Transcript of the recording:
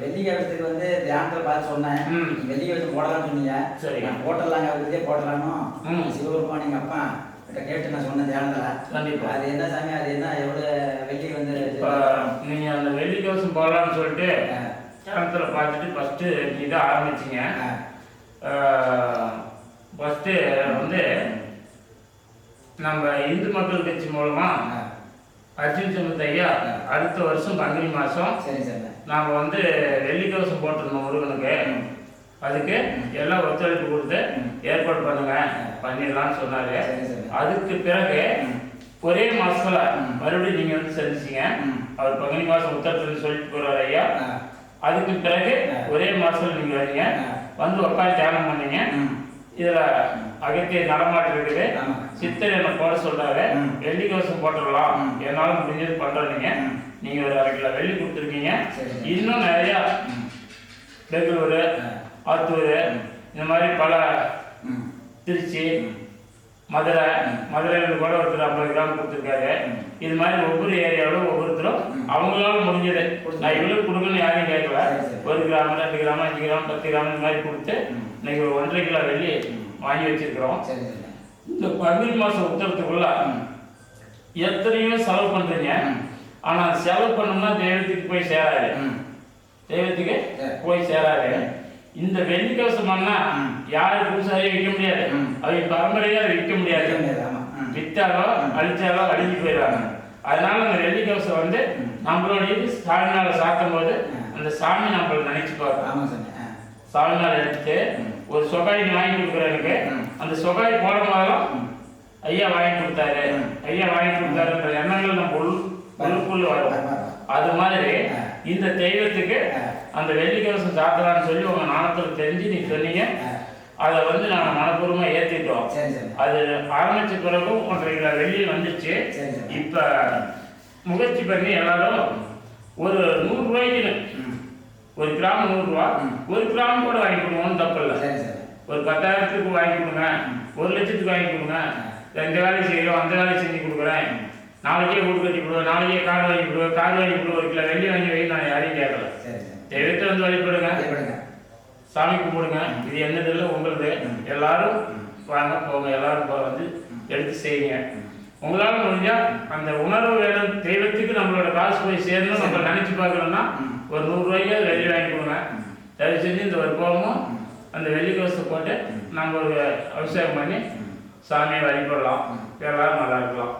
வெள்ளிக்கிழமத்துக்கு வந்து தியானத்தில் பார்த்து சொன்னேன் ம். வெள்ளிக்கிழமை போடலாம்னு சொன்னீங்க சரி. நான் போட்டலாங்க இதே போடலாமோ ம். சிவபெருமான் எங்கள் அப்பா கிட்ட கேட்டு நான் சொன்னேன் தியானத்தில் கண்டிப்பா. அது என்ன சாமி அது என்ன எவ்வளோ வெள்ளி வந்து நீங்கள் அந்த வெள்ளி கவசம் போடலாம்னு சொல்லிட்டு ஆ. சேனத்தில் பார்த்துட்டு ஃபஸ்ட்டு இதை ஆரம்பிச்சிங்க ஃபஸ்ட்டு வந்து நம்ம இந்து மக்கள் கட்சி மூலமாக. அர்ஜுன் சம்பத் ஐயா அடுத்த வருஷம் பங்குனி மாதம் சரி சார் நாம் வந்து வெள்ளி கவசம் போட்டிருந்தோம் முருகனுக்கு அதுக்கு எல்லாம் ஒத்துழைப்பு கொடுத்து ஏற்பாடு பண்ணுங்க பண்ணிடலாம்னு சொன்னாரு. அதுக்கு பிறகு. ஒரே மாசத்துல. மறுபடியும் நீங்க வந்து சந்திச்சீங்க ம். அவர் பங்குனி மாசம் உத்தரத்துல சொல்லிட்டு போறாரு ஐயா. அதுக்கு பிறகு. ஒரே மாசத்துல நீங்க வரீங்க. வந்து உட்காந்து தியானம் பண்ணீங்க. இதுல அகத்திய நடமாட்டம் இருக்குது. சித்தர் என்ன போட சொல்றாரு. வெள்ளி கவசம் போட்டுடலாம். என்னால முடிஞ்சது பண்றீங்க ம். நீங்க ஒரு அரை கிலோ வெள்ளி கொடுத்துருக்கீங்க. இன்னும் நிறைய. பெங்களூரு. ஆத்தூர் இந்த மாதிரி பல. திருச்சி. மதுரை மதுரையில் கூட ஒருத்தர் ஐம்பது கிராம் கொடுத்துருக்காரு. இது மாதிரி ஒவ்வொரு ஏரியாவிலும் ஒவ்வொருத்தரும். அவங்களால முடிஞ்சது நான் இவ்வளவு கொடுக்கணும்னு யாரையும் கேட்கல. ஒரு கிராம் ரெண்டு கிராம் அஞ்சு கிராம் பத்து கிராம் இந்த மாதிரி கொடுத்து. இன்னைக்கு ஒரு ஒன்றரை கிலோ வெள்ளி வாங்கி வச்சிருக்கிறோம் சரி சரி இந்த பங்குனி மாசம் உத்தரத்துக்குள்ள. எத்தனையோ செலவு பண்றீங்க. ஆனா செலவு பண்ணோம்னா தெய்வத்துக்கு போய் சேராது. தெய்வத்துக்கு சரி. போய் சேராது இந்த வெள்ளி கவசம் பண்ணா ம். யாரும் புதுசாக விற்க முடியாது. அவங்க பரம்பரையா விற்க முடியாது. வித்தாலோ அழிச்சாலோ அழிஞ்சு போயிடுவாங்க அதனால அந்த வெள்ளி கவசம் வந்து ம். நம்மளோட இது சாமி மேல சாத்தும் போது. அந்த சாமி நம்மள நினைச்சு பார்க்கும் ஆமா சாமி மேல எடுத்து. ஒரு சொகாய் நீ வாங்கி கொடுக்குறதுக்கு ம். அந்த சொகாய் போடும் போதெல்லாம் ம். ஐயா வாங்கி கொடுத்தாரு. ஐயா வாங்கி கொடுத்தாருன்ற எண்ணங்கள் நம்ம உள் உள்ளுக்குள்ள வரும். அது மாதிரி. இந்த தெய்வத்துக்கு. அந்த வெள்ளி கவசம் சாத்தலாம்னு சொல்லி உங்க நாணத்தில் தெரிஞ்சு நீ சொன்னீங்க. அதை வந்து நாங்கள் மனப்பூர்வமா ஏற்றிட்டோம் அது ஆரம்பிச்ச பிறகும் ஒன்றரை கிலோ வெள்ளி வந்துச்சு. இப்ப முயற்சி பண்ணி எல்லாரும் ஒரு நூறு ரூபாய்க்கு ம். ஒரு கிராம் நூறு ரூபா ம். ஒரு கிராம் கூட வாங்கி கொடுவோம்னு தப்பு இல்லை. ஒரு பத்தாயிரத்துக்கு வாங்கி கொடுங்க ஒரு லட்சத்துக்கு வாங்கி கொடுங்க. இந்த வேலை செய்யறோம் அந்த வேலை செஞ்சு கொடுக்குறேன். நாளைக்கே வீடு கட்டி கொடுவேன் நாளைக்கே கார் வாங்கி கொடுவேன் கார் வாங்கி கொடு ஒரு கிலோ வெள்ளி வாங்கி வை நான் யாரையும் கேட்கல. தெய்வத்தை வந்து வழிபடுங்க. சாமி கும்பிடுங்க. இது என்னது இல்லை உங்களுது. எல்லாரும் வாங்க போங்க எல்லாரும் வந்து எடுத்து செய்யுங்க. உங்களால முடிஞ்சா அந்த உணர்வு வேணும் தெய்வத்துக்கு நம்மளோட காசு போய் சேரணும் நம்ம நினைச்சு பார்க்கணும்னா ஒரு நூறு ரூபாய்க்கு வெள்ளி வாங்கி கொடுங்க. தயவு செஞ்சு இந்த ஒரு கோபமும் அந்த வெள்ளி கோசத்தை போட்டு நம்ம ஒரு அபிஷேகம் பண்ணி சாமியை வழிபடலாம். எல்லாரும் நல்லா இருக்கலாம்.